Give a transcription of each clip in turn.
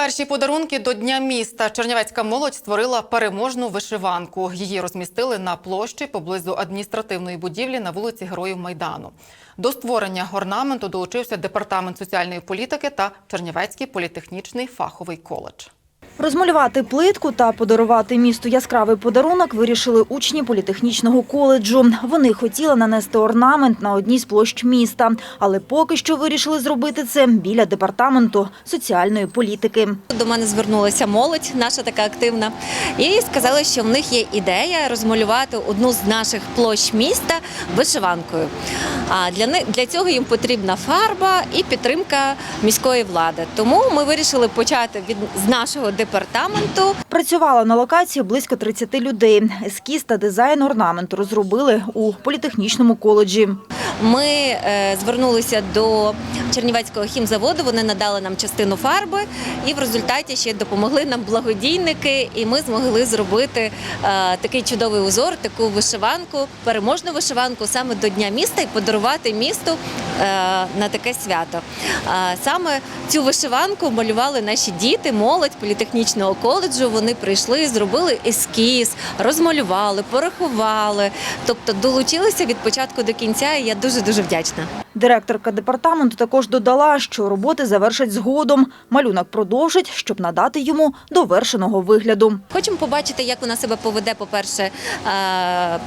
Перші подарунки до Дня міста Чернівецька молодь створила переможну вишиванку. Її розмістили на площі поблизу адміністративної будівлі на вулиці Героїв Майдану. До створення орнаменту долучився департамент соціальної політики та Чернівецький політехнічний фаховий коледж. Розмалювати плитку та подарувати місту яскравий подарунок вирішили учні політехнічного коледжу. Вони хотіли нанести орнамент на одній з площ міста, але поки що вирішили зробити це біля департаменту соціальної політики. До мене звернулася молодь, наша така активна, і сказали, що в них є ідея розмалювати одну з наших площ міста вишиванкою. А для них для цього їм потрібна фарба і підтримка міської влади. Тому ми вирішили почати від з нашого департаменту. Працювало на локації близько 30 людей. Ескіз та дизайн орнаменту розробили у політехнічному коледжі. Ми е, звернулися до Чернівецького хімзаводу. Вони надали нам частину фарби, і в результаті ще допомогли нам благодійники. І ми змогли зробити е, такий чудовий узор, таку вишиванку, переможну вишиванку саме до Дня міста і подарувати місту е, на таке свято. Саме цю вишиванку малювали наші діти, молодь політехнічного коледжу. Вони прийшли, зробили ескіз, розмалювали, порахували. Тобто долучилися від початку до кінця. І я дуже дуже вдячна. Директорка департаменту також додала, що роботи завершать згодом. Малюнок продовжить, щоб надати йому довершеного вигляду. Хочемо побачити, як вона себе поведе, по-перше, е,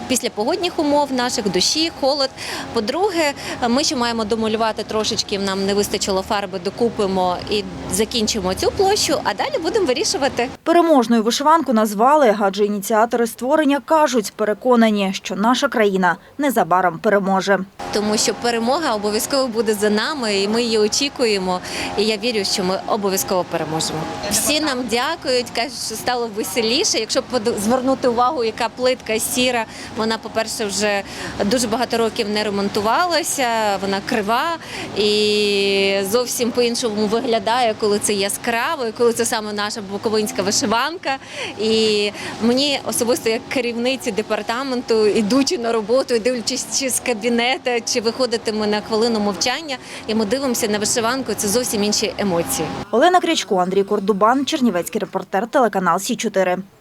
після погодних умов наших дощі, холод. По-друге, ми ще маємо домалювати трошечки. Нам не вистачило фарби, докупимо і закінчимо цю площу. А далі будемо вирішувати. Переможною вишиванку назвали, адже ініціатори створення кажуть, переконані, що наша країна незабаром переможе. Тому що перемога обов'язково буде за нами, і ми її очікуємо. І я вірю, що ми обов'язково переможемо. Всі нам дякують, кажуть, що стало веселіше. Якщо звернути увагу, яка плитка сіра, вона, по-перше, вже дуже багато років не ремонтувалася, вона крива і зовсім по-іншому виглядає, коли це яскраво, і коли це саме наша буковинська вишиванка. І мені особисто, як керівниці департаменту, ідучи на роботу, і дивлячись чи з кабінету, чи виходитиме на хвилину мовчання, і ми дивимося на вишиванку. Це зовсім інші емоції. Олена Крячко, Андрій Кордубан, Чернівецький репортер, телеканал Сі 4